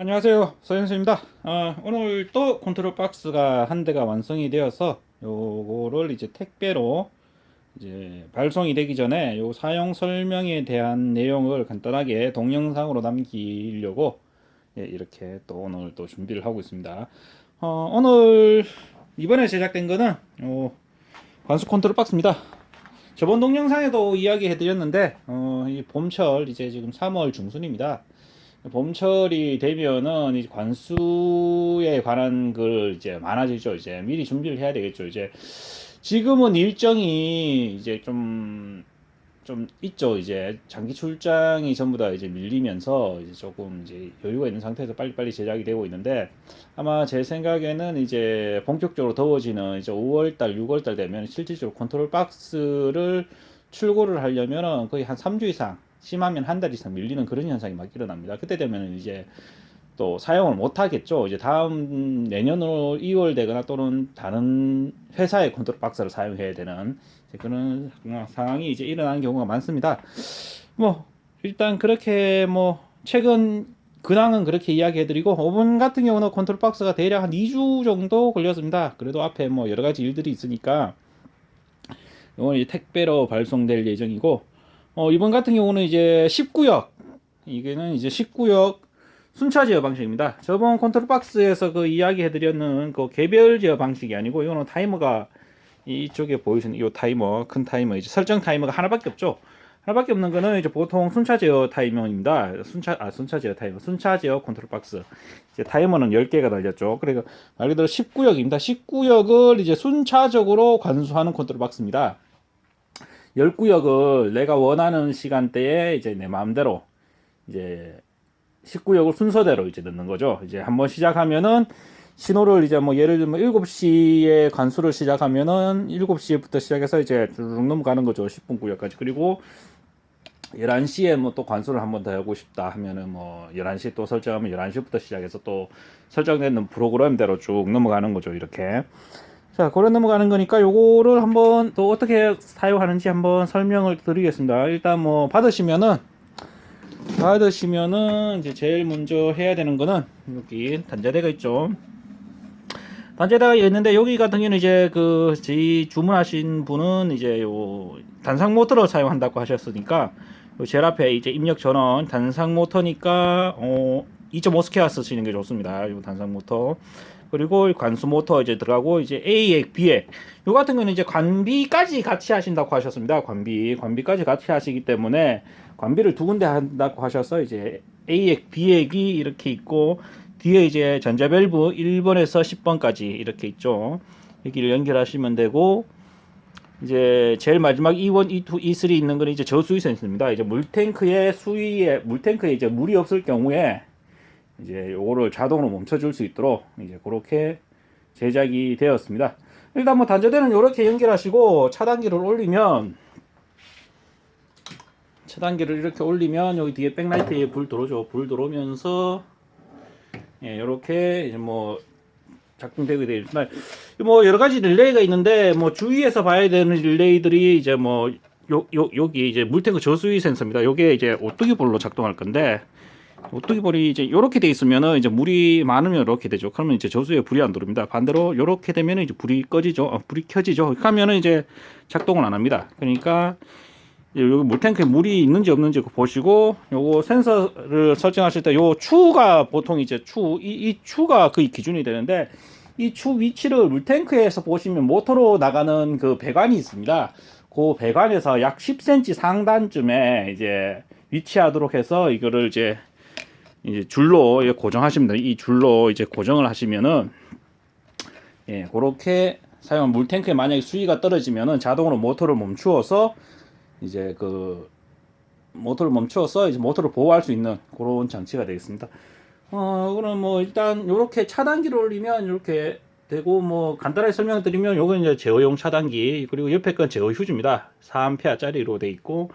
안녕하세요. 서현수입니다. 어, 오늘 또 컨트롤 박스가 한 대가 완성이 되어서 요거를 이제 택배로 이제 발송이 되기 전에 요 사용 설명에 대한 내용을 간단하게 동영상으로 남기려고 예, 이렇게 또 오늘 또 준비를 하고 있습니다. 어, 오늘 이번에 제작된 거는 요 관수 컨트롤 박스입니다. 저번 동영상에도 이야기 해드렸는데 어, 이 봄철 이제 지금 3월 중순입니다 봄철이 되면은 이 관수에 관한 걸 이제 많아지죠. 이제 미리 준비를 해야 되겠죠. 이제 지금은 일정이 이제 좀, 좀 있죠. 이제 장기 출장이 전부 다 이제 밀리면서 이제 조금 이제 여유가 있는 상태에서 빨리빨리 제작이 되고 있는데 아마 제 생각에는 이제 본격적으로 더워지는 이제 5월달, 6월달 되면 실질적으로 컨트롤 박스를 출고를 하려면은 거의 한 3주 이상 심하면 한 달 이상 밀리는 그런 현상이 막 일어납니다. 그때 되면 이제 또 사용을 못 하겠죠. 이제 다음 내년으로 2월 되거나 또는 다른 회사의 컨트롤 박스를 사용해야 되는 그런 상황이 이제 일어나는 경우가 많습니다. 뭐 일단 그렇게 뭐 최근 근황은 그렇게 이야기해드리고 5분 같은 경우는 컨트롤 박스가 대략 한 2주 정도 걸렸습니다. 그래도 앞에 뭐 여러 가지 일들이 있으니까 이건 이제 택배로 발송될 예정이고 어, 이번 같은 경우는 이제 19역 이게는 이제 19역 순차 제어 방식입니다. 저번 컨트롤 박스에서 그 이야기 해드렸는 그 개별 제어 방식이 아니고 이거는 타이머가 이쪽에 보이시는 이 타이머 큰 타이머 이제 설정 타이머가 하나밖에 없죠. 하나밖에 없는 거는 이제 보통 순차 제어 타이머입니다. 순차 아 순차 제어 타이머, 순차 제어 컨트롤 박스. 이제 타이머는 10개가 달렸죠. 그러니까 말 그대로 19역입니다. 19역을 이제 순차적으로 관수하는 컨트롤 박스입니다. 10구역을 내가 원하는 시간대에 이제 내 마음대로 이제 19역을 순서대로 이제 넣는 거죠. 이제 한번 시작하면은 신호를 이제 뭐 예를 들면 7시에 관수를 시작하면은 7시부터 시작해서 이제 쭉 넘어가는 거죠. 10분 구역까지. 그리고 11시에 뭐 또 관수를 한 번 더 하고 싶다 하면은 뭐 11시 또 설정하면 11시부터 시작해서 또 설정되는 프로그램대로 쭉 넘어가는 거죠. 이렇게. 자, 고려 넘어가는 거니까 요거를 한번 또 어떻게 사용하는지 한번 설명을 드리겠습니다. 일단 뭐 받으시면은 받으시면은 이제 제일 먼저 해야 되는 거는 여기 단자대가 있죠. 단자대가 있는데 여기 같은 경우는 이제 그 주문하신 분은 이제 요 단상 모터를 사용한다고 하셨으니까 요 제일 앞에 이제 입력 전원 단상 모터니까 어 2.5 스퀘어 쓰시는 게 좋습니다. 요 단상 모터. 그리고 관수 모터 이제 들어가고 이제 A액, B액. 요 같은 거는 이제 관비까지 같이 하신다고 하셨습니다. 관비, 관비까지 같이 하시기 때문에 관비를 두 군데 한다고 하셔서 이제 A액, B액이 이렇게 있고 뒤에 이제 전자밸브 1번에서 10번까지 이렇게 있죠. 여기를 연결하시면 되고 이제 제일 마지막 E1, E2, E3 있는 거는 이제 저수위 센서입니다. 이제 물탱크에 수위에 물탱크에 이제 물이 없을 경우에 이제 요거를 자동으로 멈춰줄 수 있도록 이제 그렇게 제작이 되었습니다. 일단 뭐 단자대는 이렇게 연결하시고 차단기를 올리면 차단기를 이렇게 올리면 여기 뒤에 백라이트에 불 들어오죠. 불 들어오면서 예, 이렇게 뭐 작동되게 있습니다. 뭐 여러 가지 릴레이가 있는데 뭐 주위에서 봐야 되는 릴레이들이 이제 뭐 요, 요, 여기 이제 물탱크 저수위 센서입니다. 요게 이제 오뚜기 볼로 작동할 건데 오뚜기 볼이 이제 이렇게 돼 있으면은 이제 물이 많으면 이렇게 되죠. 그러면 이제 저수에 불이 안 들어옵니다. 반대로 이렇게 되면은 이제 불이 꺼지죠. 어, 불이 켜지죠. 그러면은 이제 작동을 안 합니다. 그러니까 여기 물탱크에 물이 있는지 없는지 보시고 요거 센서를 설정하실 때 요 추가 보통 이제 추 이 이 추가 그 기준이 되는데 이 추 위치를 물탱크에서 보시면 모터로 나가는 그 배관이 있습니다. 그 배관에서 약 10cm 상단쯤에 이제 위치하도록 해서 이거를 이제 이제 줄로 고정하시면 돼요. 이 줄로 이제 고정을 하시면은 예, 그렇게 사용 물탱크에 만약에 수위가 떨어지면은 자동으로 모터를 멈추어서 이제 그 모터를 멈추어서 이제 모터를 보호할 수 있는 그런 장치가 되겠습니다. 어, 그럼 뭐 일단 이렇게 차단기를 올리면 이렇게 되고 뭐 간단하게 설명을 드리면 요건 이제 제어용 차단기 그리고 옆에 건 제어 휴지입니다. 4A짜리로 돼 있고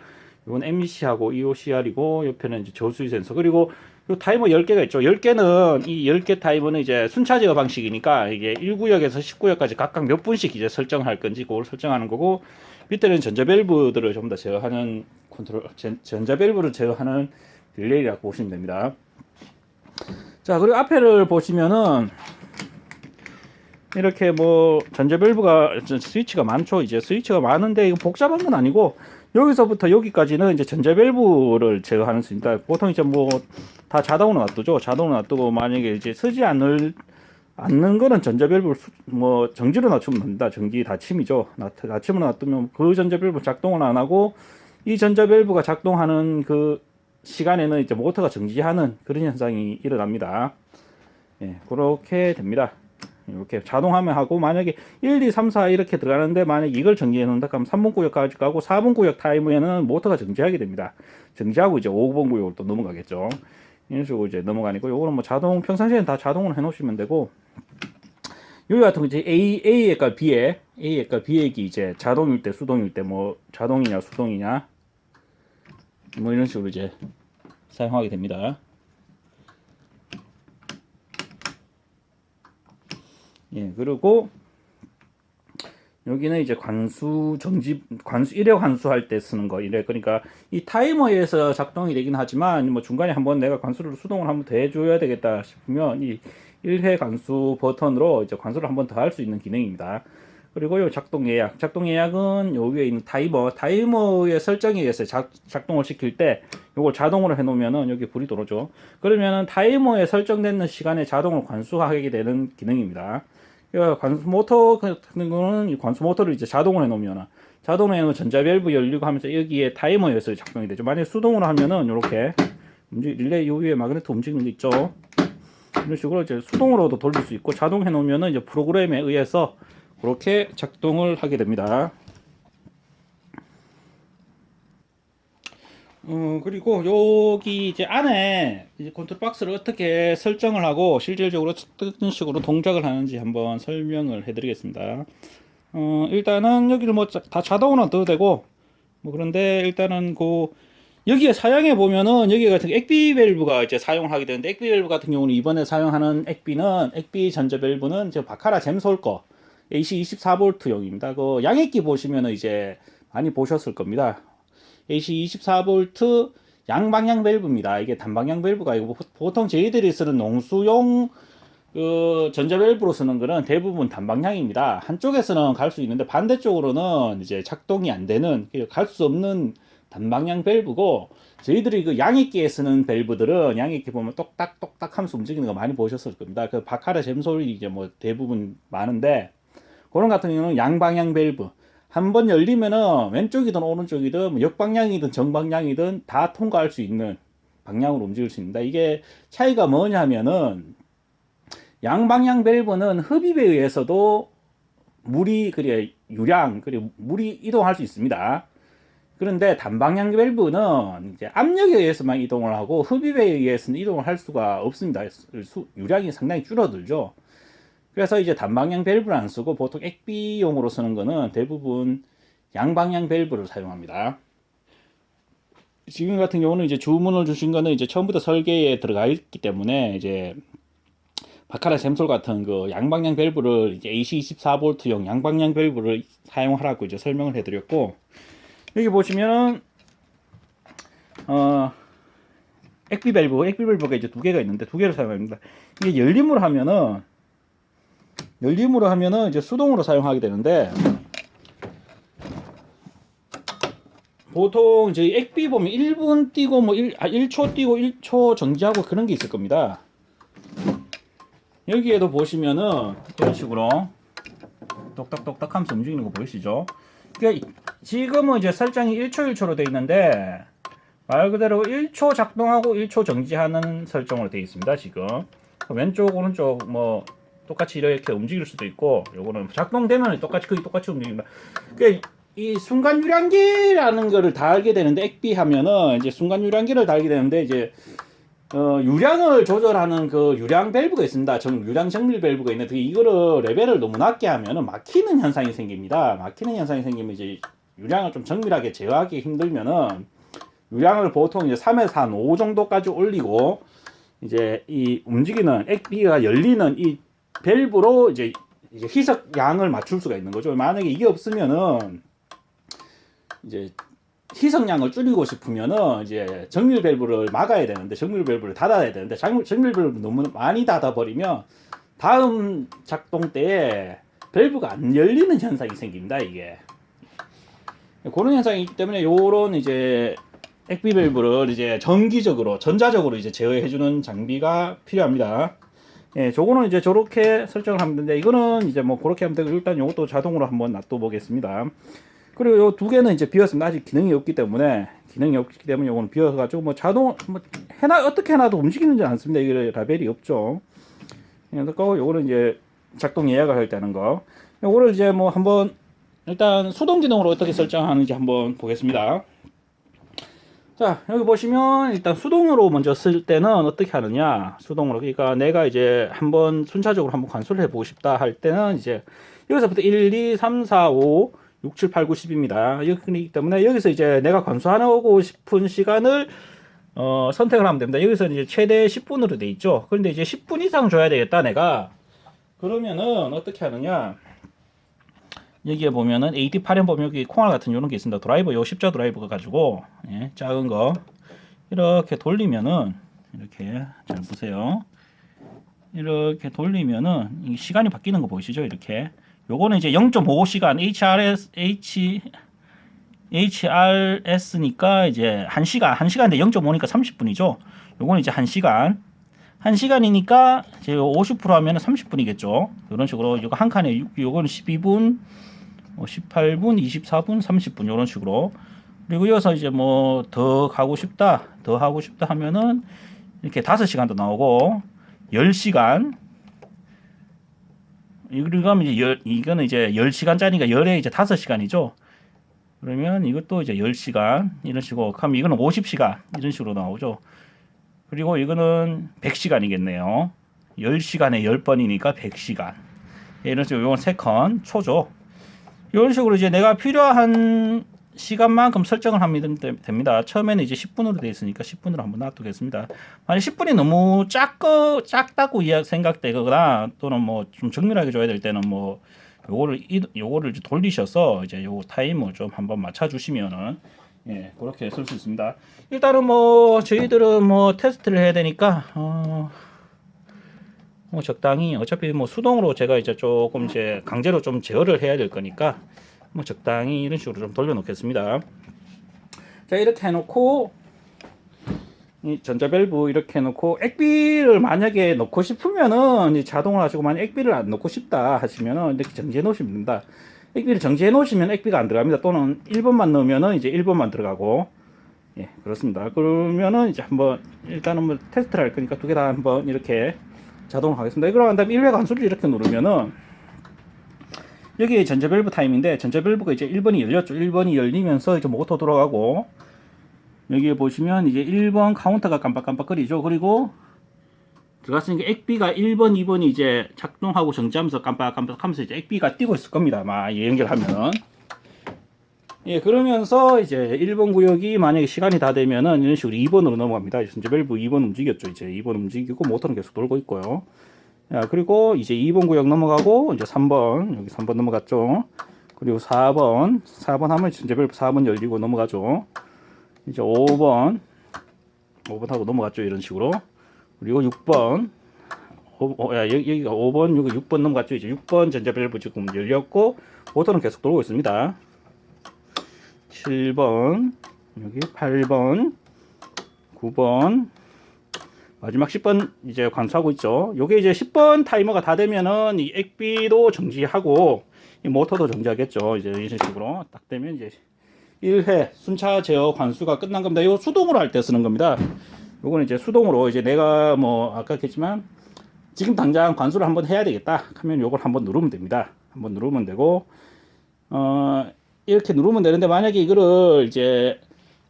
이건 MC하고 EOCR이고 옆에는 이제 저수위 센서 그리고 요 타이머 10개가 있죠. 10개는 이 10개 타이머는 이제 순차 제어 방식이니까 이게 1구역에서 10구역까지 각각 몇 분씩 이제 설정할 건지 그걸 설정하는 거고 밑에는 전자밸브들을 전부 다 제어하는 컨트롤 전, 전자밸브를 제어하는 릴레이라고 보시면 됩니다. 자 그리고 앞에를 보시면은 이렇게 뭐 전자 밸브가 스위치가 많죠. 이제 스위치가 많은데 이거 복잡한 건 아니고 여기서부터 여기까지는 이제 전자 밸브를 제어하는 수 있다. 보통 이제 뭐 다 자동으로 놔두죠. 자동으로 놔두고 만약에 이제 쓰지 않을 않는 거는 전자 밸브를 수- 뭐 정지로 낮추면 된다. 정지 닫힘이죠. 닫- 닫힘으로 놔두면 그 전자 밸브 작동을 안 하고 이 전자 밸브가 작동하는 그 시간에는 이제 모터가 정지하는 그런 현상이 일어납니다. 예, 그렇게 됩니다. 이렇게 자동화면 하고 만약에 1, 2, 3, 4 이렇게 들어가는데 만약 이걸 정지해 놓는다 그러면 3번 구역까지 가고 4번 구역 타임에는 모터가 정지하게 됩니다. 정지하고 이제 5번 구역으로 또 넘어가겠죠. 이런 식으로 이제 넘어가니까 요거는 뭐 자동 평상시에는 다 자동으로 해 놓으시면 되고 여기 같은 거 이제 A A액과 B액 A액과 B액이 이제 자동일 때 수동일 때 뭐 자동이냐 수동이냐 뭐 이런 식으로 이제 사용하게 됩니다. 예, 그리고 여기는 이제 관수 정지 관수 일회 관수할 때 쓰는 거 이래 그러니까 이 타이머에서 작동이 되긴 하지만 뭐 중간에 한번 내가 관수를 수동을 한번 더 해줘야 되겠다 싶으면 이 1회 관수 버튼으로 이제 관수를 한번 더 할 수 있는 기능입니다. 그리고 요 작동 예약 작동 예약은 요 위에 있는 타이머 타이머의 설정에 의해서 작, 작동을 시킬 때 요걸 자동으로 해 놓으면은 여기 불이 들어오죠. 그러면은 타이머에 설정되는 시간에 자동으로 관수하게 되는 기능입니다. 이 관수 모터 같은 거는 이 관수 모터를 이제 자동으로 해 놓으면 자동으로 해 놓으면 전자 밸브 열리고 하면서 여기에 타이머에서 작동이 되죠. 만약 수동으로 하면은 움직 릴레이 요 위에 마그네트 움직이는 게 있죠. 이런 식으로 이제 수동으로도 돌릴 수 있고 자동 해 놓으면은 이제 프로그램에 의해서 그렇게 작동을 하게 됩니다. 어, 그리고 여기 이제 안에 이제 컨트롤 박스를 어떻게 설정을 하고 실질적으로 어떤 식으로 동작을 하는지 한번 설명을 해드리겠습니다. 어, 일단은 여기를 뭐 다 자동으로 넣어도 되고 뭐 그런데 일단은 그 여기에 사용해 보면은 여기 같은 액비 밸브가 이제 사용을 하게 되는데 액비 밸브 같은 경우는 이번에 사용하는 액비는 액비 전자 밸브는 저 바카라 잼솔 거 AC 24V용입니다. 그 양액기 보시면은 이제 많이 보셨을 겁니다. AC 24V 양방향 밸브입니다. 이게 단방향 밸브가 아니고 보통 저희들이 쓰는 농수용 그 전자 밸브로 쓰는 거는 대부분 단방향입니다. 한쪽에서는 갈 수 있는데 반대쪽으로는 이제 작동이 안 되는 갈 수 없는 단방향 밸브고 저희들이 그 양액기에 쓰는 밸브들은 양액기 보면 똑딱 똑딱 하면서 움직이는 거 많이 보셨을 겁니다. 그 바카라 잼솔이 이제 뭐 대부분 많은데 그런 같은 경우는 양방향 밸브 한번 열리면은 왼쪽이든 오른쪽이든 뭐 역방향이든 정방향이든 다 통과할 수 있는 방향으로 움직일 수 있습니다. 이게 차이가 뭐냐면은 양방향 밸브는 흡입에 의해서도 물이 그래 유량 그리고 물이 이동할 수 있습니다. 그런데 단방향 밸브는 이제 압력에 의해서만 이동을 하고 흡입에 의해서는 이동을 할 수가 없습니다. 수- 유량이 상당히 줄어들죠. 그래서 이제 단방향 밸브를 안 쓰고 보통 액비용으로 쓰는 거는 대부분 양방향 밸브를 사용합니다. 지금 같은 경우는 이제 주문을 주신 거는 이제 처음부터 설계에 들어가 있기 때문에 이제 바카라 샘솔 같은 그 양방향 밸브를 이제 AC24V용 양방향 밸브를 사용하라고 이제 설명을 해드렸고 여기 보시면은 어 액비 밸브, 액비 밸브가 이제 두 개가 있는데 두 개를 사용합니다. 이게 열림으로 하면은 열림으로 하면은 이제 수동으로 사용하게 되는데 보통 저희 액비 보면 1분 뛰고 뭐 1, 아, 1초 뛰고 1초 정지하고 그런 게 있을 겁니다. 여기에도 보시면은 이런 식으로 똑딱똑딱 하면서 움직이는 거 보이시죠? 그러니까 지금은 이제 설정이 1초 1초로 되어 있는데 말 그대로 1초 작동하고 1초 정지하는 설정으로 되어 있습니다. 지금 왼쪽 오른쪽 뭐 똑같이 이렇게 움직일 수도 있고 요거는 작동되면 똑같이 거의 똑같이 움직입니다. 그러니까 이 순간 유량기라는 거를 달게 되는데 액비 하면은 이제 순간 유량기를 달게 되는데 이제 어, 유량을 조절하는 그 유량 밸브가 있습니다. 정, 유량 정밀 밸브가 있는데 이거를 레벨을 너무 낮게 하면은 막히는 현상이 생깁니다. 막히는 현상이 생기면 이제 유량을 좀 정밀하게 제어하기 힘들면은 유량을 보통 이제 3에서 한 5 정도까지 올리고 이제 이 움직이는 액비가 열리는 이 밸브로 이제, 이제 희석 양을 맞출 수가 있는 거죠. 만약에 이게 없으면은 이제 희석량을 줄이고 싶으면은 이제 정밀 밸브를 막아야 되는데 정밀 밸브를 닫아야 되는데 정- 정밀 밸브를 너무 많이 닫아 버리면 다음 작동 때에 밸브가 안 열리는 현상이 생깁니다 이게 그런 현상이 있기 때문에 요런 이제 액비 밸브를 이제 정기적으로 전자적으로 이제 제어해 주는 장비가 필요합니다. 예, 저거는 이제 저렇게 설정을 하면 되는데 이거는 이제 뭐 그렇게 하면 되고 일단 요것도 자동으로 한번 놔둬 보겠습니다. 그리고 요두 개는 이제 비었습니다. 아직 기능이 없기 때문에 기능이 없기 때문에 요거는 비어서 가지고 뭐 자동 뭐 해나 어떻게 해놔도 움직이는지 않습니다. 이게 라벨이 없죠. 그래서 거 요거는 이제 작동 예약을 할 때는 거. 요거를 이제 뭐 한번 일단 수동 기능으로 어떻게 설정하는지 한번 보겠습니다. 자 여기 보시면 일단 수동으로 먼저 쓸 때는 어떻게 하느냐 수동으로 그러니까 내가 이제 한번 순차적으로 한번 관수를 해보고 싶다 할 때는 이제 여기서부터 1, 2, 3, 4, 5, 6, 7, 8, 9, 10입니다. 여기 때문에 여기서 이제 내가 관수하고 싶은 시간을 어, 선택을 하면 됩니다. 여기서 이제 최대 10분으로 돼 있죠. 그런데 이제 10분 이상 줘야 되겠다 내가 그러면은 어떻게 하느냐 여기에 보면은 AD8에 보면 여기 콩알 같은 이런 게 있습니다. 드라이버 요 십자 드라이버가 가지고 예, 작은 거 이렇게 돌리면은 이렇게 잘 보세요. 이렇게 돌리면은 이 시간이 바뀌는 거 보이시죠? 이렇게 요거는 이제 0.55시간 HRS H HRS니까 이제 1시간 1시간인데 0.5니까 30분이죠. 요거는 이제 1시간 1시간이니까 이제 50% 하면 30분이겠죠. 이런 식으로 이거 한 칸에 요- 요거는 12분 뭐 18분, 24분, 30분 이런 식으로 그리고 이어서 이제 뭐 더 가고 싶다, 더 하고 싶다 하면은 이렇게 5시간도 나오고 10시간 이거 하면 이제 열, 이거는 이제 10시간짜리니까 열에 이제 5시간이죠. 그러면 이것도 이제 10시간 이런 식으로 그럼 이거는 50시간 이런 식으로 나오죠. 그리고 이거는 100시간이겠네요. 10시간에 10번이니까 100시간. 이런 식으로 이건 세컨 초죠. 이런 식으로 이제 내가 필요한 시간만큼 설정을 하면 되- 됩니다. 처음에는 이제 10분으로 되어 있으니까 10분으로 한번 놔두겠습니다. 만약 10분이 너무 작고 작다고 생각되거나 또는 뭐 좀 정밀하게 줘야 될 때는 뭐 요거를 이- 요거를 이제 돌리셔서 이제 요 타임을 좀 한번 맞춰 주시면은 예, 그렇게 쓸 수 있습니다. 일단은 뭐 저희들은 뭐 테스트를 해야 되니까 어 뭐 적당히 어차피 뭐 수동으로 제가 이제 조금 이제 강제로 좀 제어를 해야 될 거니까 뭐 적당히 이런 식으로 좀 돌려 놓겠습니다. 자 이렇게 해놓고 이 전자밸브 이렇게 해놓고 액비를 만약에 넣고 싶으면은 자동을 하시고 만약 액비를 안 넣고 싶다 하시면은 이렇게 정지해 놓으시면 됩니다. 액비를 정지해 놓으시면 액비가 안 들어갑니다. 또는 1번만 넣으면은 이제 1번만 들어가고 예 그렇습니다. 그러면은 이제 한번 일단은 뭐 테스트를 할 거니까 두 개 다 한번 이렇게 자동으로 하겠습니다. 이거로 한 다음에 1회 관수를 이렇게 누르면은 여기 전자 밸브 타임인데 전자 밸브가 이제 1번이 열렸죠. 1번이 열리면서 이제 모터 돌아가고 여기에 보시면 이제 1번 카운터가 깜빡깜빡거리죠. 그리고 들어갔으니까 액비가 1번, 2번이 이제 작동하고 정지하면서 깜빡깜빡하면서 이제 액비가 뛰고 있을 겁니다. 아마 예, 연결하면은 예 그러면서 이제 1번 구역이 만약에 시간이 다 되면은 이런 식으로 2번으로 넘어갑니다. 전자 밸브 2번 움직였죠. 이제 2번 움직이고 모터는 계속 돌고 있고요. 야, 그리고 이제 2번 구역 넘어가고 이제 3번 여기 3번 넘어갔죠. 그리고 4번 4번 하면 전자 밸브 4번 열리고 넘어가죠. 이제 5번 5번 하고 넘어갔죠. 이런 식으로. 그리고 6번 오, 어, 야, 여기, 여기 가 5번, 여기 6번 넘어갔죠. 이제 6번 전자밸브 지금 열렸고 모터는 계속 돌고 있습니다. 7번, 여기 8번, 9번, 마지막 10번 이제 관수하고 있죠. 요게 이제 10번 타이머가 다 되면은 이 액비도 정지하고 이 모터도 정지하겠죠. 이제 이런 식으로 딱 되면 이제 1회 순차 제어 관수가 끝난 겁니다. 이거 수동으로 할 때 쓰는 겁니다. 요거는 이제 수동으로 이제 내가 뭐 아까 했지만 지금 당장 관수를 한번 해야 되겠다 하면 요걸 한번 누르면 됩니다. 한번 누르면 되고 어 이렇게 누르면 되는데 만약에 이거를 이제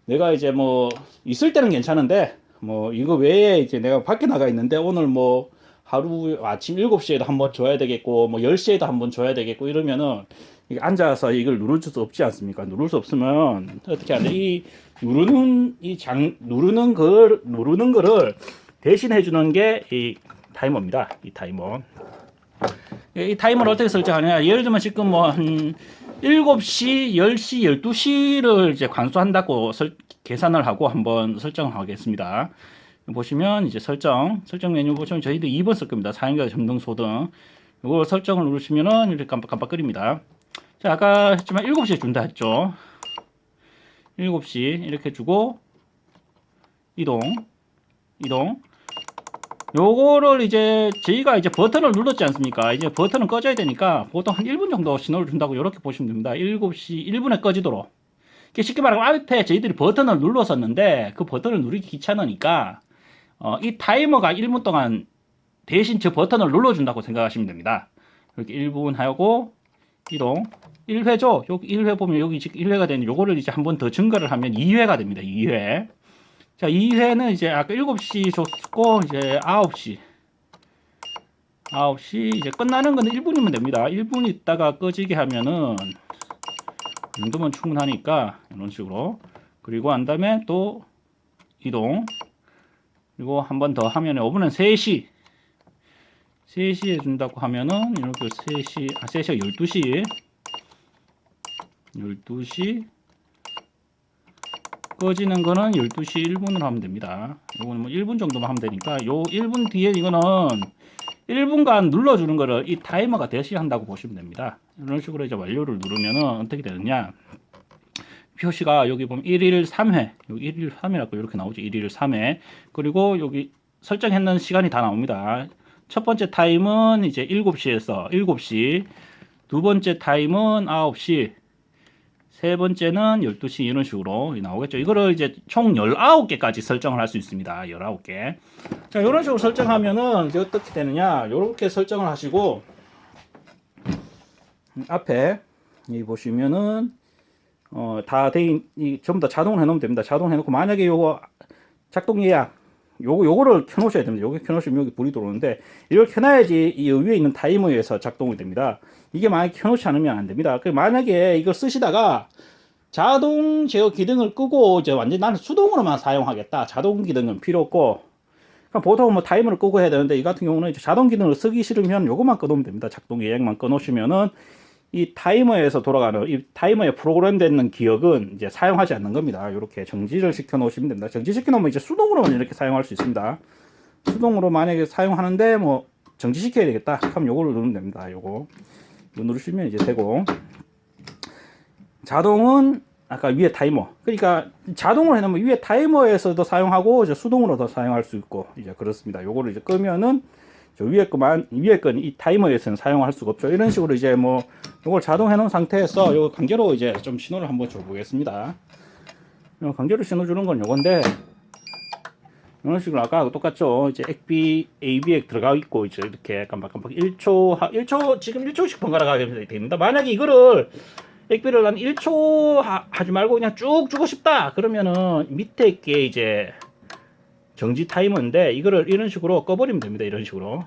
내가 이제 뭐 있을 때는 괜찮은데 뭐 이거 외에 이제 내가 밖에 나가 있는데 오늘 뭐 하루 아침 7시에도 한번 줘야 되겠고 뭐 10시에도 한번 줘야 되겠고 이러면은 이게 앉아서 이걸 누를 수 없지 않습니까? 누를 수 없으면 어떻게 하냐 이 누르는 이 장 누르는 걸 누르는 거를 대신해 주는 게 이 타이머입니다. 이 타이머. 이 타이머를 어떻게 설정하냐? 예를 들면 지금 뭐한 7시, 10시, 12시를 이제 관수한다고 설, 계산을 하고 한번 설정을 하겠습니다. 보시면 이제 설정, 설정 메뉴 보시면 저희도 2번 쓸 겁니다. 사용자 점등 소등. 이거 설정을 누르시면은 이렇게 깜빡 깜빡거립니다. 자, 아까 했지만 7시에 준다 했죠. 7시 이렇게 주고 이동, 이동. 요거를 이제 저희가 이제 버튼을 눌렀지 않습니까? 이제 버튼은 꺼져야 되니까 보통 한 1분 정도 신호를 준다고 이렇게 보시면 됩니다. 7시 1분에 꺼지도록. 쉽게 말하면 앞에 저희들이 버튼을 눌렀었는데 그 버튼을 누르기 귀찮으니까 어, 이 타이머가 1분 동안 대신 저 버튼을 눌러준다고 생각하시면 됩니다. 이렇게 1분 하고 이동 1회죠. 여기 1회 보면 여기 지금 1회가 되는 요거를 이제 한 번 더 증가를 하면 2회가 됩니다. 2회. 자, 2회는 이제 아까 7시 줬고 이제 9시. 9시 이제 끝나는 건 1분이면 됩니다. 1분 있다가 꺼지게 하면은 이 정도면 충분하니까 이런 식으로. 그리고 한 다음에 또 이동. 그리고 한 번 더 하면 5분은 3시. 3시에 준다고 하면은 이렇게 3시 아 3시가 12시. 12시 꺼지는 거는 12시 1분으로 하면 됩니다. 이거는 뭐 1분 정도만 하면 되니까 요 1분 뒤에 이거는 1분간 눌러주는 거를 이 타이머가 대시한다고 보시면 됩니다. 이런 식으로 이제 완료를 누르면은 어떻게 되느냐. 표시가 여기 보면 1일 3회, 여기 1일 3회라고 이렇게 나오죠. 1일 3회. 그리고 여기 설정했는 시간이 다 나옵니다. 첫 번째 타임은 이제 7시에서 7시, 두 번째 타임은 9시, 세 번째는 12시 이런 식으로 나오겠죠. 이거를 이제 총 19개까지 설정을 할 수 있습니다. 19개. 자, 이런 식으로 설정하면은 이제 어떻게 되느냐. 이렇게 설정을 하시고 앞에 이 보시면은 어, 다 대인 이 전부 다 자동으로 해 놓으면 됩니다. 자동 해 놓고 만약에 요거 작동 예약 요거 요거를 켜 놓으셔야 됩니다. 요거 켜 놓으시면 여기 불이 들어오는데 이걸 켜 놔야지 이 위에 있는 타이머에 서 작동이 됩니다. 이게 만약에 켜 놓지 않으면 안 됩니다. 그 만약에 이걸 쓰시다가 자동 제어 기능을 끄고 이제 완전 나는 수동으로만 사용하겠다. 자동 기능은 필요 없고 보통 뭐 타이머를 끄고 해야 되는데 이 같은 경우는 이제 자동 기능을 쓰기 싫으면 요것만 꺼놓으면 됩니다. 작동 예약만 꺼놓으시면은 이 타이머에서 돌아가는 이 타이머에 프로그램되는 기억은 이제 사용하지 않는 겁니다. 이렇게 정지를 시켜 놓으시면 됩니다. 정지시켜 놓으면 이제 수동으로만 이렇게 사용할 수 있습니다. 수동으로 만약에 사용하는데 뭐 정지시켜야 되겠다. 그럼 요거를 누르면 됩니다. 요거. 이거 누르시면 이제 되고 자동은 아까 위에 타이머. 그러니까 자동으로 해놓으면 위에 타이머에서도 사용하고 이제 수동으로도 사용할 수 있고 이제 그렇습니다. 요거를 이제 끄면은 저 위에 거만 위에 건 이 타이머에서는 사용할 수가 없죠. 이런 식으로 이제 뭐 요걸 자동 해놓은 상태에서 요 강제로 이제 좀 신호를 한번 줘보겠습니다. 요 강제로 신호 주는 건 요건데 이런 식으로 아까 똑같죠. 이제 액비 AB에 들어가 있고 이제 이렇게 깜빡깜빡 1초 1초 지금 1초씩 번갈아 가게 됩니다. 만약에 이거를 액비를 한 1초 하, 하지 말고 그냥 쭉 주고 싶다. 그러면은 밑에 게 이제 정지 타이머인데 이거를 이런 식으로 꺼버리면 됩니다. 이런 식으로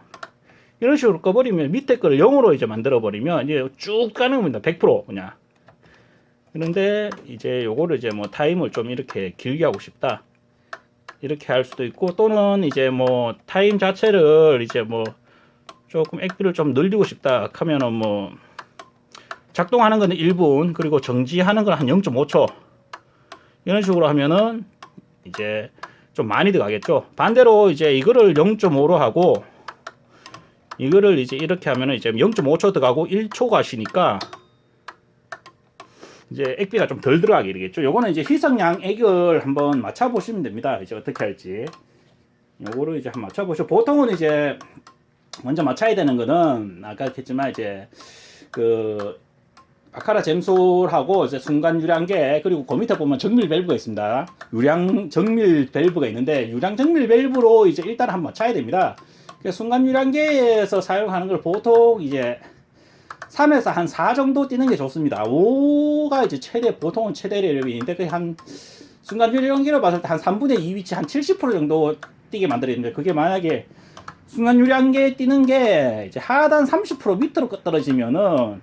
이런 식으로 꺼버리면 밑에 거를 0으로 이제 만들어 버리면 이제 쭉 가는 겁니다. 100% 그냥. 그런데 이제 요거를 이제 뭐 타임을 좀 이렇게 길게 하고 싶다. 이렇게 할 수도 있고 또는 이제 뭐 타임 자체를 이제 뭐 조금 액비를 좀 늘리고 싶다 하면은 뭐 작동하는 거는 1분 그리고 정지하는 건 한 0.5초 이런 식으로 하면은 이제 좀 많이 들어가겠죠 반대로 이제 이거를 0.5로 하고 이거를 이제 이렇게 하면은 이제 0.5초 들어가고 1초 가시니까 이제 액비가 좀 덜 들어가게 되겠죠. 요거는 이제 희석량 액을 한번 맞춰 보시면 됩니다. 이제 어떻게 할지. 요거를 이제 한번 맞춰 보시고 보통은 이제 먼저 맞춰야 되는 거는 아까 했지만 이제 그 바카라 잼솔하고 이제 순간 유량계 그리고 그 밑에 보면 정밀 밸브가 있습니다. 유량 정밀 밸브가 있는데 유량 정밀 밸브로 이제 일단 한번 맞춰야 됩니다. 그 순간 유량계에서 사용하는 걸 보통 이제 3에서 한 4 정도 뛰는 게 좋습니다. 5가 이제 최대, 보통은 최대 레벨인데, 그 한 순간 유량계로 봤을 때 한 3분의 2 위치 한 70% 정도 뛰게 만들어야 그게 만약에 순간 유량계 뛰는 게 이제 하단 30% 밑으로 떨어지면은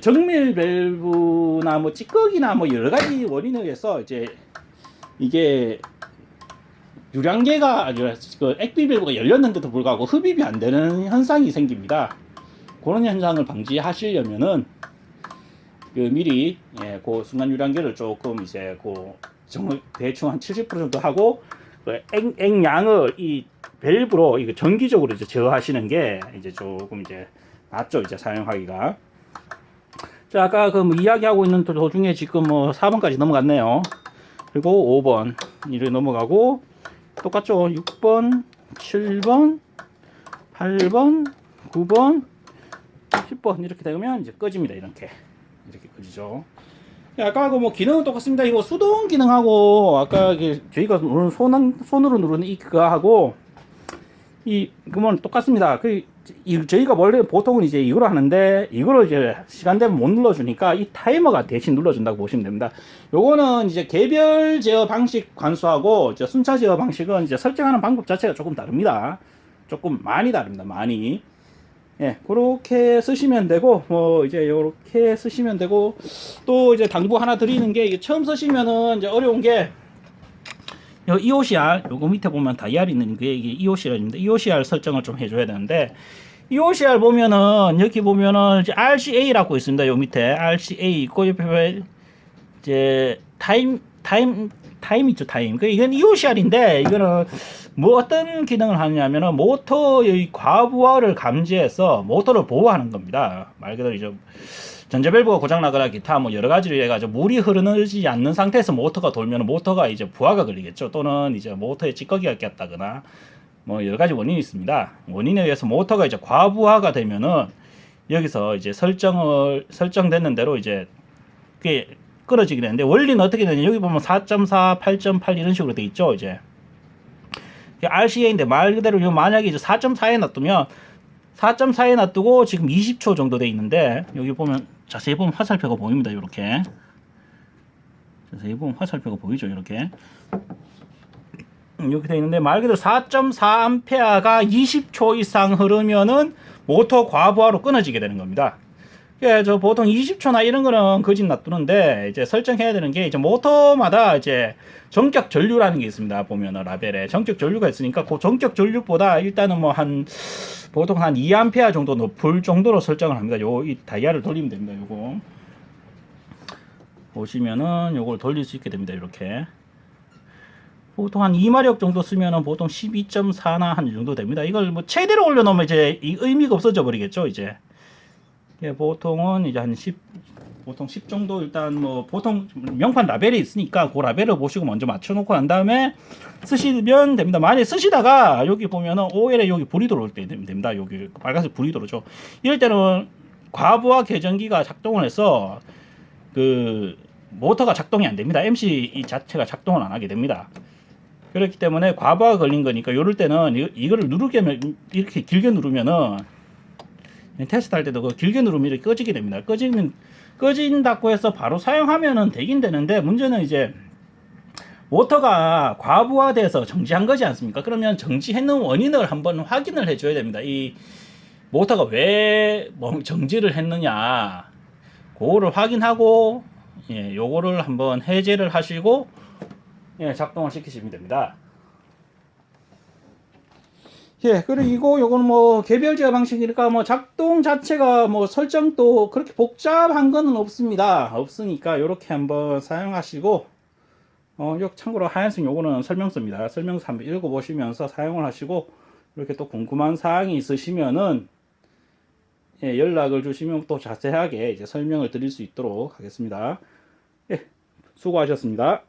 정밀 밸브나 뭐 찌꺼기나 뭐 여러 가지 원인에 의해서 이제 이게 유량계가 그 액비 밸브가 열렸는데도 불구하고 흡입이 안 되는 현상이 생깁니다. 그런 현상을 방지하시려면은 그 미리 예, 그 순간 유량계를 조금 이제 그 정말 대충 한 70% 정도 하고 그 액, 액량을 이 밸브로 이거 정기적으로 이제 제어하시는 게 이제 조금 이제 낫죠 이제 사용하기가. 자 아까 그 뭐 이야기하고 있는 도중에 지금 뭐 4번까지 넘어갔네요. 그리고 5번 이를 넘어가고 똑같죠 6번, 7번, 8번, 9번, 10번 이렇게 되면 이제 꺼집니다 이렇게 이렇게 꺼지죠. 아까 그 뭐 기능은 똑같습니다. 이거 수동 기능하고 아까 저희가 누르는 손 손으로 누르는 이거하고 이 그건 똑같습니다. 그 이, 저희가 원래 보통은 이제 이거로 하는데 이거로 이제 시간 되면 못 눌러주니까 이 타이머가 대신 눌러준다고 보시면 됩니다. 요거는 이제 개별 제어 방식 관수하고 이제 순차 제어 방식은 이제 설정하는 방법 자체가 조금 다릅니다. 조금 많이 다릅니다. 많이. 예, 그렇게 쓰시면 되고, 뭐, 이제 요렇게 쓰시면 되고, 또 이제 당부 하나 드리는 게, 처음 쓰시면은 이제 어려운 게, 요 EOCR, 요거 밑에 보면 다이얼 있는 게 이게 EOCR입니다. EOCR 설정을 좀 해줘야 되는데, EOCR 보면은, 여기 보면은 이제 RCA라고 있습니다. 요 밑에 RCA 있고, 옆에 이제 타임, 타임, 타임 있죠, 타임. 그 이건 EOCR인데, 이거는 뭐 어떤 기능을 하냐면은 모터의 과부하를 감지해서 모터를 보호하는 겁니다. 말 그대로 이제 전자밸브가 고장나거나 기타 뭐 여러 가지로 해가지고 물이 흐르지 않는 상태에서 모터가 돌면 모터가 이제 부하가 걸리겠죠. 또는 이제 모터에 찌꺼기가 꼈다거나 뭐 여러 가지 원인이 있습니다. 원인에 의해서 모터가 이제 과부하가 되면은 여기서 이제 설정을 설정됐는 대로 이제 그게 끊어지게 되는데 원리는 어떻게 되냐 여기 보면 4.4, 8.8 이런 식으로 돼 있죠 이제 RCA인데 말 그대로 만약에 이제 4.4에 놔두면 4.4에 놔두고 지금 20초 정도 돼 있는데 여기 보면 자세히 보면 화살표가 보입니다 이렇게 자세히 보면 화살표가 보이죠 이렇게 음, 이렇게 돼 있는데 말 그대로 4.4암페어가 20초 이상 흐르면은 모터 과부하로 끊어지게 되는 겁니다. 예, 저 보통 20초나 이런 거는 거짓 놔두는데 이제 설정해야 되는 게 이제 모터마다 이제 전격 전류라는 게 있습니다. 보면은 라벨에 전격 전류가 있으니까 그 전격 전류보다 일단은 뭐 한 보통 한 2A 정도 높을 정도로 설정을 합니다. 요 이 다이아를 돌리면 됩니다. 요거 보시면은 요걸 돌릴 수 있게 됩니다. 이렇게 보통 한 2마력 정도 쓰면은 보통 12.4나 한이 정도 됩니다. 이걸 뭐 최대로 올려놓으면 이제 이 의미가 없어져 버리겠죠. 이제 예, 보통은 이제 한 10, 보통 10 정도 일단 뭐 보통 명판 라벨이 있으니까 그 라벨을 보시고 먼저 맞춰놓고 난 다음에 쓰시면 됩니다. 만약에 쓰시다가 여기 보면은 OL에 여기 불이 들어올 때 됩니다. 여기 빨간색 불이 들어오죠. 이럴 때는 과부하 계전기가 작동을 해서 그 모터가 작동이 안 됩니다. MC 이 자체가 작동을 안 하게 됩니다. 그렇기 때문에 과부하 걸린 거니까 이럴 때는 이- 이거를 누르게 이렇게 길게 누르면은 테스트 할 때도 그 길게 누르면 이렇게 꺼지게 됩니다. 꺼지면 꺼진다고 해서 바로 사용하면은 되긴 되는데 문제는 이제 모터가 과부하돼서 정지한 거지 않습니까? 그러면 정지했는 원인을 한번 확인을 해줘야 됩니다. 이 모터가 왜뭐 정지를 했느냐, 그거를 확인하고 예, 요거를 한번 해제를 하시고 예, 작동을 시키시면 됩니다. 예, 그리고 요거는 뭐 개별 제어 방식이니까 뭐 작동 자체가 뭐 설정도 그렇게 복잡한 거는 없습니다. 없으니까 요렇게 한번 사용하시고 어, 요 참고로 하얀색 요거는 설명서입니다. 설명서 한번 읽어보시면서 사용을 하시고 이렇게 또 궁금한 사항이 있으시면은 예, 연락을 주시면 또 자세하게 이제 설명을 드릴 수 있도록 하겠습니다. 예, 수고하셨습니다.